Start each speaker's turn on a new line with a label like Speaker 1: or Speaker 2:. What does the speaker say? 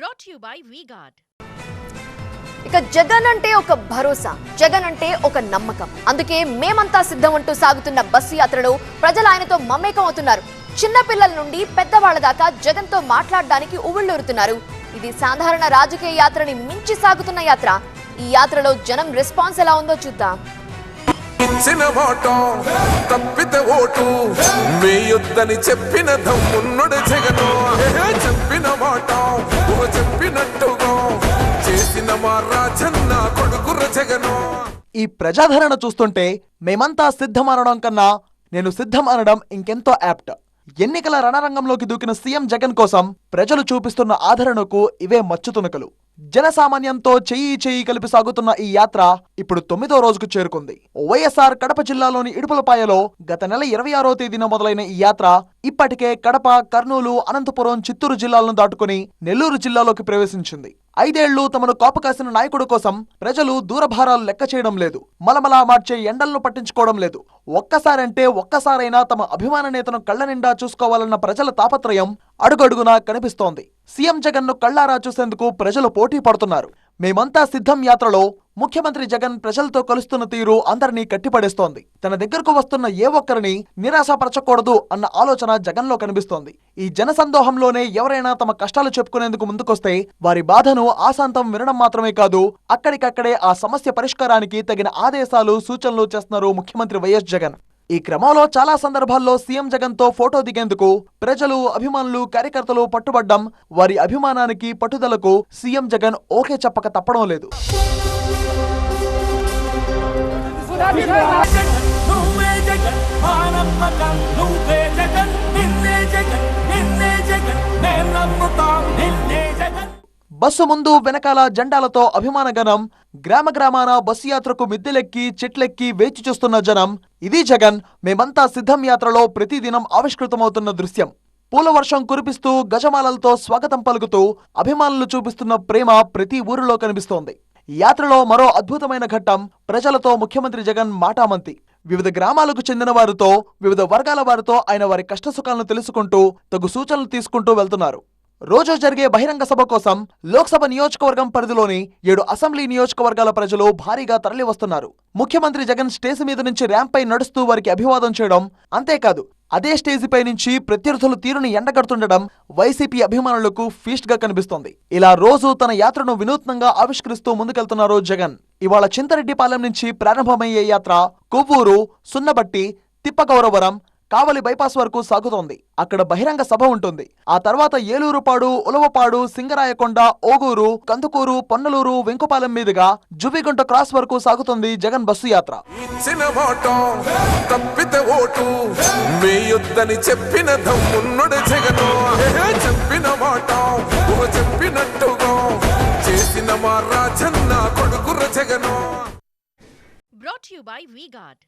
Speaker 1: Brought you by V-Guard
Speaker 2: ఇక జగన్ అంటే ఒక భరోసా జగన్ అంటే ఒక నమ్మకం. అందుకే మేమంతా సిద్ధం అంటూ సాగుతున్న బస్సు యాత్రలో ప్రజలు ఆయనతో మమేకం అవుతున్నారు. చిన్న పిల్లల నుండి పెద్దవాళ్ళ దాకా జగన్తో మాట్లాడడానికి ఉవ్విళ్ళూరుతున్నారు ఇది సాధారణ రాజకీయ యాత్రని మించి సాగుతున్న యాత్ర. ఈ యాత్రలో జనం రెస్పాన్స్ ఎలా ఉందో చూద్దాం.
Speaker 3: ఇచ్చిన మాట తప్పితే ఓటు. మీ యుద్ధని చెప్పిన దమ్మున్నడు జగను. చెప్పిన మాట చెప్పినట్టుగా. చేసిన మా రాజన్న కొడుకుర జగను.
Speaker 4: ఈ ప్రజాదరణ చూస్తుంటే మేమంతా సిద్ధం అనడం కన్నా నేను సిద్ధం అనడం ఇంకెంతో యాప్ట్. ఎన్నికల రణరంగంలోకి దూకిన సీఎం జగన్ కోసం ప్రజలు చూపిస్తున్న ఆదరణకు ఇవే మచ్చుతునకలు. జనసామాన్యంతో చెయ్యి చెయ్యి కలిపి సాగుతున్న ఈ యాత్ర ఇప్పుడు తొమ్మిదో రోజుకు చేరుకుంది. వైఎస్ఆర్ కడప జిల్లాలోని ఇడుపులపాయలో గత నెల ఇరవై ఆరో తేదీన మొదలైన ఈ యాత్ర ఇప్పటికే కడప కర్నూలు అనంతపురం చిత్తూరు జిల్లాలను దాటుకుని నెల్లూరు జిల్లాలోకి ప్రవేశించింది. ఐదేళ్ళు తమను కాపుకాసిన నాయకుడు కోసం ప్రజలు దూరభారాలు లెక్క చేయడం లేదు. మలమలా మార్చే ఎండలను పట్టించుకోవడం లేదు. ఒక్కసారంటే ఒక్కసారైనా తమ అభిమాన నేతను కళ్ళ నిండా చూసుకోవాలన్న ప్రజల తాపత్రయం అడుగడుగునా కనిపిస్తోంది. సీఎం జగన్ను కళ్ళారా చూసేందుకు ప్రజలు పోటీ పడుతున్నారు. మేమంతా సిద్ధం యాత్రలో ముఖ్యమంత్రి జగన్ ప్రజలతో కలుస్తున్న తీరు అందరినీ కట్టిపడేస్తోంది తన దగ్గరకు వస్తున్న ఏ ఒక్కరిని నిరాశపరచకూడదు అన్న ఆలోచన జగన్లో కనిపిస్తోంది. ఈ జనసందోహంలోనే ఎవరైనా తమ కష్టాలు చెప్పుకునేందుకు ముందుకొస్తే వారి బాధను ఆశాంతం వినడం మాత్రమే కాదు అక్కడికక్కడే ఆ సమస్య పరిష్కారానికి తగిన ఆదేశాలు సూచనలు చేస్తున్నారు ముఖ్యమంత్రి వైఎస్ జగన్. ఈ క్రమంలో చాలా సందర్భాల్లో సీఎం జగన్తో ఫోటో దిగేందుకు ప్రజలు అభిమానులు కార్యకర్తలు పట్టుబడ్డం వారి అభిమానానికి పట్టుదలకు సీఎం జగన్ ఓకే చెప్పక తప్పడం లేదు.
Speaker 5: నువ్వే జగన్ మా నమ్మకం నువ్వే జగన్ నిన్నే జగన్ నిన్నే జగన్ నమ్ముతాం నిన్నే జగన్
Speaker 4: బస్సు ముందు వెనకాల జెండాలతో అభిమాన గణం గ్రామ గ్రామాన బస్సు యాత్రకు మిద్దెలెక్కి చెట్లెక్కి వేచి చూస్తున్న జనం ఇది జగన్ మేమంతా సిద్ధం యాత్రలో ప్రతిదినం ఆవిష్కృతమవుతున్న దృశ్యం. పూల వర్షం కురిపిస్తూ గజమాలలతో స్వాగతం పలుకుతూ అభిమానులు చూపిస్తున్న ప్రేమ ప్రతి ఊరిలో కనిపిస్తోంది. యాత్రలో మరో అద్భుతమైన ఘట్టం ప్రజలతో ముఖ్యమంత్రి జగన్ మాటామంతి. వివిధ గ్రామాలకు చెందిన వారితో వివిధ వర్గాల వారితో ఆయన వారి కష్టసుఖాలను తెలుసుకుంటూ తగు సూచనలు తీసుకుంటూ వెళ్తున్నారు. రోజు జరిగే బహిరంగ సభ కోసం లోక్సభ నియోజకవర్గం పరిధిలోని ఏడు అసెంబ్లీ నియోజకవర్గాల ప్రజలు భారీగా తరలివస్తున్నారు. ముఖ్యమంత్రి జగన్ స్టేజ్ మీద నుంచి ర్యాంప్ పై నడుస్తూ వారికి అభివాదం చేయడం అంతేకాదు అదే స్టేజిపై నుంచి ప్రత్యర్థుల తీరును ఎండగడుతుండడం వైసీపీ అభిమానులకు ఫీస్ట్గా కనిపిస్తోంది. ఇలా రోజు తన యాత్రను వినూత్నంగా ఆవిష్కరిస్తూ ముందుకెళ్తున్నారు జగన్. ఇవాళ చింతరెడ్డిపాలెం నుంచి ప్రారంభమయ్యే యాత్ర కొవ్వూరు సున్నబట్టి తిప్పగౌరవరం కావలి బైపాస్ వరకు సాగుతోంది. అక్కడ బహిరంగ సభ ఉంటుంది. ఆ తర్వాత ఏలూరుపాడు ఉలవపాడు సింగరాయకొండ ఓగూరు కందుకూరు పొన్నలూరు వెంకుపాలెం మీదుగా జుబిగుంట క్రాస్ వరకు సాగుతుంది జగన్ బస్సు యాత్ర.
Speaker 3: చెప్పిన చెప్పిన మాట చెప్పినట్టుగా చేసిన మా Rajanna కొడుకుర Jagan.
Speaker 1: Brought to you by VGuard.